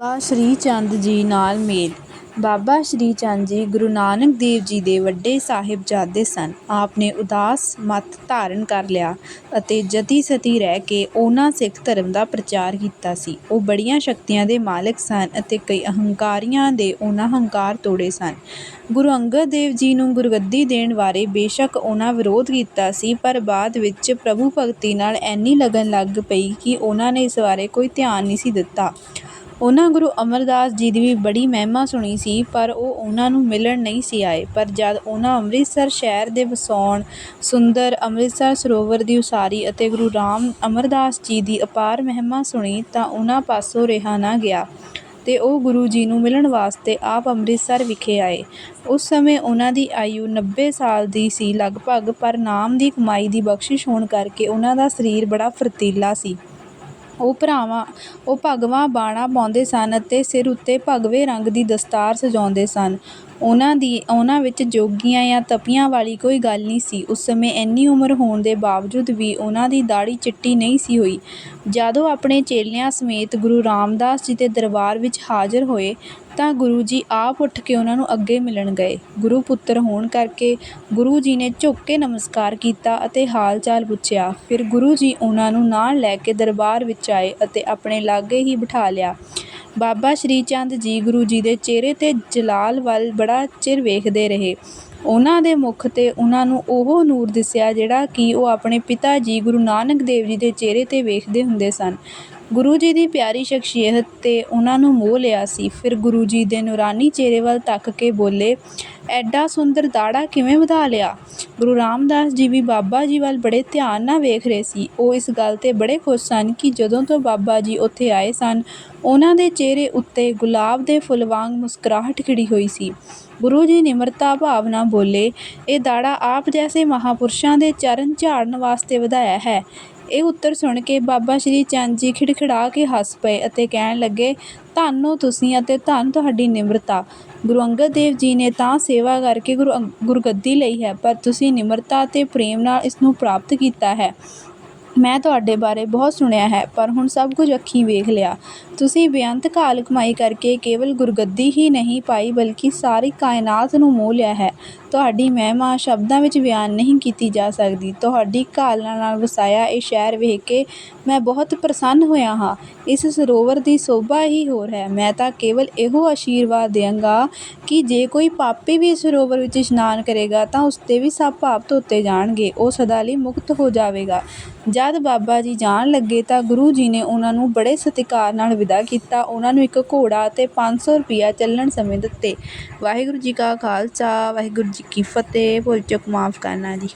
ਬਾਬਾ ਸ੍ਰੀ ਚੰਦ ਜੀ ਨਾਲ ਮੇਲ ਬਾਬਾ ਸ੍ਰੀ ਚੰਦ ਜੀ ਗੁਰੂ ਨਾਨਕ ਦੇਵ ਜੀ ਦੇ ਵੱਡੇ ਸਾਹਿਬਜ਼ਾਦੇ ਸਨ। ਆਪ ਨੇ ਉਦਾਸ ਮਤ ਧਾਰਨ ਕਰ ਲਿਆ ਅਤੇ ਜਤੀ ਸਤੀ ਰਹਿ ਕੇ ਉਹਨਾਂ ਸਿੱਖ ਧਰਮ ਦਾ ਪ੍ਰਚਾਰ ਕੀਤਾ ਸੀ। ਉਹ ਬੜੀਆਂ ਸ਼ਕਤੀਆਂ ਦੇ ਮਾਲਕ ਸਨ ਅਤੇ ਕਈ ਅਹੰਕਾਰੀਆਂ ਦੇ ਉਹਨਾਂ ਹੰਕਾਰ ਤੋੜੇ ਸਨ। ਗੁਰੂ ਅੰਗਦ ਦੇਵ ਜੀ ਨੂੰ ਗੁਰਗੱਦੀ ਦੇਣ ਬਾਰੇ ਬੇਸ਼ੱਕ ਉਹਨਾਂ ਵਿਰੋਧ ਕੀਤਾ ਸੀ, ਪਰ ਬਾਅਦ ਵਿੱਚ ਪ੍ਰਭੂ ਭਗਤੀ ਨਾਲ ਐਨੀ ਲਗਨ ਲੱਗ ਪਈ ਕਿ ਉਹਨਾਂ ਨੇ ਇਸ ਬਾਰੇ ਕੋਈ ਧਿਆਨ ਨਹੀਂ ਸੀ ਦਿੱਤਾ। ਉਹਨਾਂ ਗੁਰੂ ਅਮਰਦਾਸ ਜੀ ਦੀ ਵੀ ਬੜੀ ਮਹਿਮਾ ਸੁਣੀ ਸੀ ਪਰ ਉਹ ਉਨ੍ਹਾਂ ਨੂੰ ਮਿਲਣ ਨਹੀਂ ਸੀ ਆਏ। ਪਰ ਜਦ ਉਹਨਾਂ ਅੰਮ੍ਰਿਤਸਰ ਸ਼ਹਿਰ ਦੇ ਵਸਾਉਣ, ਸੁੰਦਰ ਅੰਮ੍ਰਿਤਸਰ ਸਰੋਵਰ ਦੀ ਉਸਾਰੀ ਅਤੇ ਗੁਰੂ ਰਾਮ ਅਮਰਦਾਸ ਜੀ ਦੀ ਅਪਾਰ ਮਹਿਮਾ ਸੁਣੀ ਤਾਂ ਉਹਨਾਂ ਪਾਸੋਂ ਰਿਹਾ ਨਾ ਗਿਆ ਤੇ ਉਹ ਗੁਰੂ ਜੀ ਨੂੰ ਮਿਲਣ ਵਾਸਤੇ ਆਪ ਅੰਮ੍ਰਿਤਸਰ ਵਿਖੇ ਆਏ। ਉਸ ਸਮੇਂ ਉਹਨਾਂ ਦੀ ਆਯੂ ਨੱਬੇ ਸਾਲ ਦੀ ਸੀ ਲਗਭਗ ਪਰ ਨਾਮ ਦੀ ਕਮਾਈ ਦੀ ਬਖ਼ਸ਼ਿਸ਼ ਹੋਣ ਕਰਕੇ ਉਹਨਾਂ ਦਾ ਸਰੀਰ ਬੜਾ ਫੁਰਤੀਲਾ ਸੀ। ਉਹ ਭਰਾਵਾਂ, ਉਹ ਭਗਵਾਂ ਬਾਣਾ ਪਾਉਂਦੇ ਸਨ ਅਤੇ ਸਿਰ ਉੱਤੇ ਭਗਵੇ ਰੰਗ ਦੀ ਦਸਤਾਰ ਸਜਾਉਂਦੇ ਸਨ। ਉਹਨਾਂ ਦੀ, ਉਹਨਾਂ ਵਿੱਚ ਜੋਗੀਆਂ ਜਾਂ ਤਪੀਆਂ ਵਾਲੀ ਕੋਈ ਗੱਲ ਨਹੀਂ ਸੀ। ਉਸ ਸਮੇਂ ਐਨੀ ਉਮਰ ਹੋਣ ਦੇ ਬਾਵਜੂਦ ਵੀ ਉਹਨਾਂ ਦੀ ਦਾੜ੍ਹੀ ਚਿੱਟੀ ਨਹੀਂ ਸੀ ਹੋਈ। ਜਦੋਂ ਆਪਣੇ ਚੇਲਿਆਂ ਸਮੇਤ ਗੁਰੂ ਰਾਮਦਾਸ ਜੀ ਦੇ ਦਰਬਾਰ ਵਿੱਚ ਹਾਜ਼ਰ ਹੋਏ, ਤਾਂ ਗੁਰੂ ਜੀ ਆਪ ਉੱਠ ਕੇ ਉਹਨਾਂ ਨੂੰ ਅੱਗੇ ਮਿਲਣ ਗਏ। ਗੁਰੂ ਪੁੱਤਰ ਹੋਣ ਕਰਕੇ ਗੁਰੂ ਜੀ ਨੇ ਝੁਕ ਕੇ ਨਮਸਕਾਰ ਕੀਤਾ ਅਤੇ ਹਾਲ ਚਾਲ ਪੁੱਛਿਆ। ਫਿਰ ਗੁਰੂ ਜੀ ਉਹਨਾਂ ਨੂੰ ਨਾਲ ਲੈ ਕੇ ਦਰਬਾਰ ਵਿੱਚ ਆਏ ਅਤੇ ਆਪਣੇ ਲਾਗੇ ਹੀ ਬਿਠਾ ਲਿਆ। ਬਾਬਾ ਸ੍ਰੀ ਚੰਦ ਜੀ ਗੁਰੂ ਜੀ ਦੇ ਚਿਹਰੇ ਤੇ ਜਲਾਲ ਵੱਲ ਬੜਾ ਚਿਰ ਵੇਖਦੇ ਰਹੇ। ਉਹਨਾਂ ਦੇ ਮੁਖ ਤੇ ਉਹਨਾਂ ਨੂੰ ਉਹ ਨੂਰ ਦਿਸਿਆ ਜਿਹੜਾ ਕਿ ਉਹ ਆਪਣੇ ਪਿਤਾ ਜੀ ਗੁਰੂ ਨਾਨਕ ਦੇਵ ਜੀ ਦੇ ਚਿਹਰੇ ਤੇ ਵੇਖਦੇ ਹੁੰਦੇ ਸਨ। ਗੁਰੂ ਜੀ ਦੀ ਪਿਆਰੀ ਸ਼ਖ਼ਸੀਅਤ 'ਤੇ ਉਹਨਾਂ ਨੂੰ ਮੋਹ ਲਿਆ ਸੀ। ਫਿਰ ਗੁਰੂ ਜੀ ਦੇ ਨੂਰਾਨੀ ਚਿਹਰੇ ਵੱਲ ਤੱਕ ਕੇ ਬੋਲੇ, ਐਡਾ ਸੁੰਦਰ ਦਾੜਾ ਕਿਵੇਂ ਵਧਾ ਲਿਆ। ਗੁਰੂ ਰਾਮਦਾਸ ਜੀ ਵੀ ਬਾਬਾ ਜੀ ਵੱਲ ਬੜੇ ਧਿਆਨ ਨਾਲ ਵੇਖ ਰਹੇ ਸੀ। ਉਹ ਇਸ ਗੱਲ ਤੇ ਬੜੇ ਖੁਸ਼ ਸਨ ਕਿ ਜਦੋਂ ਤੋਂ ਬਾਬਾ ਜੀ ਉੱਥੇ ਆਏ ਸਨ, ਉਹਨਾਂ ਦੇ ਚਿਹਰੇ ਉੱਤੇ ਗੁਲਾਬ ਦੇ ਫੁੱਲ ਵਾਂਗ ਮੁਸਕਰਾਹਟ ਖਿੜੀ ਹੋਈ ਸੀ। ਗੁਰੂ ਜੀ ਨਿਮਰਤਾ ਭਾਵਨਾ ਬੋਲੇ, ਇਹ ਦਾੜਾ ਆਪ ਜੈਸੇ ਮਹਾਂਪੁਰਸ਼ਾਂ ਦੇ ਚਰਨ ਝਾੜਨ ਵਾਸਤੇ ਵਧਾਇਆ ਹੈ। ਇਹ ਉੱਤਰ ਸੁਣ ਕੇ ਬਾਬਾ ਸ੍ਰੀ ਚੰਦ ਜੀ ਖਿੜਖਿੜਾ ਕੇ ਹੱਸ ਪਏ ਅਤੇ ਕਹਿਣ ਲੱਗੇ, ਧੰਨ ਤੁਸੀਂ ਅਤੇ ਧੰਨ ਤੁਹਾਡੀ ਨਿਮਰਤਾ। ਗੁਰੂ ਅੰਗਦ ਦੇਵ ਜੀ ਨੇ ਤਾਂ ਸੇਵਾ ਕਰਕੇ ਗੁਰਗੱਦੀ ਲਈ ਹੈ, ਪਰ ਤੁਸੀਂ ਨਿਮਰਤਾ ਅਤੇ ਪ੍ਰੇਮ ਨਾਲ ਇਸ ਨੂੰ ਪ੍ਰਾਪਤ ਕੀਤਾ ਹੈ। ਮੈਂ ਤੁਹਾਡੇ ਬਾਰੇ ਬਹੁਤ ਸੁਣਿਆ ਹੈ, ਪਰ ਹੁਣ ਸਭ ਕੁਝ ਅੱਖੀਂ ਵੇਖ ਲਿਆ। ਤੁਸੀਂ ਬੇਅੰਤ ਕਾਲ ਕਮਾਈ ਕਰਕੇ ਕੇਵਲ ਗੁਰਗੱਦੀ ਹੀ ਨਹੀਂ ਪਾਈ, ਬਲਕਿ ਸਾਰੀ ਕਾਇਨਾਤ ਨੂੰ ਮੋਹ ਲਿਆ ਹੈ। ਤੁਹਾਡੀ ਮਹਿਮਾ ਸ਼ਬਦਾਂ ਵਿੱਚ ਬਿਆਨ ਨਹੀਂ ਕੀਤੀ ਜਾ ਸਕਦੀ। ਤੁਹਾਡੀ ਘਾਲਣਾ ਨਾਲ ਵਸਾਇਆ ਇਹ ਸ਼ਹਿਰ ਵੇਖ ਕੇ ਮੈਂ ਬਹੁਤ ਪ੍ਰਸੰਨ ਹੋਇਆ ਹਾਂ। ਇਸ ਸਰੋਵਰ ਦੀ ਸੋਭਾ ਹੀ ਹੋਰ ਹੈ। ਮੈਂ ਤਾਂ ਕੇਵਲ ਇਹੋ ਆਸ਼ੀਰਵਾਦ ਦੇਵਾਂਗਾ ਕਿ ਜੇ ਕੋਈ ਪਾਪੀ ਵੀ ਇਸ ਸਰੋਵਰ ਵਿੱਚ ਇਸ਼ਨਾਨ ਕਰੇਗਾ, ਤਾਂ ਉਸ 'ਤੇ ਵੀ ਸਭ ਪਾਪ ਧੋਤੇ ਜਾਣਗੇ। ਉਹ ਸਦਾ ਲਈ ਮੁਕਤ ਹੋ ਜਾਵੇਗਾ। ਜਾਂ ਜਦ ਬਾਬਾ ਜੀ ਜਾਣ ਲੱਗੇ ਤਾਂ ਗੁਰੂ ਜੀ ਨੇ ਉਹਨਾਂ ਨੂੰ ਬੜੇ ਸਤਿਕਾਰ ਨਾਲ ਵਿਦਾ ਕੀਤਾ। ਉਹਨਾਂ ਨੂੰ ਇੱਕ ਘੋੜਾ ਅਤੇ ਪੰਜ ਸੌ ਰੁਪਇਆ ਚੱਲਣ ਸਮੇਂ ਦਿੱਤੇ। ਵਾਹਿਗੁਰੂ ਜੀ ਕਾ ਖਾਲਸਾ, ਵਾਹਿਗੁਰੂ ਜੀ ਕੀ ਫਤਿਹ। ਭੁੱਲ ਚੁੱਕ ਮਾਫ਼ ਕਰਨਾ ਜੀ।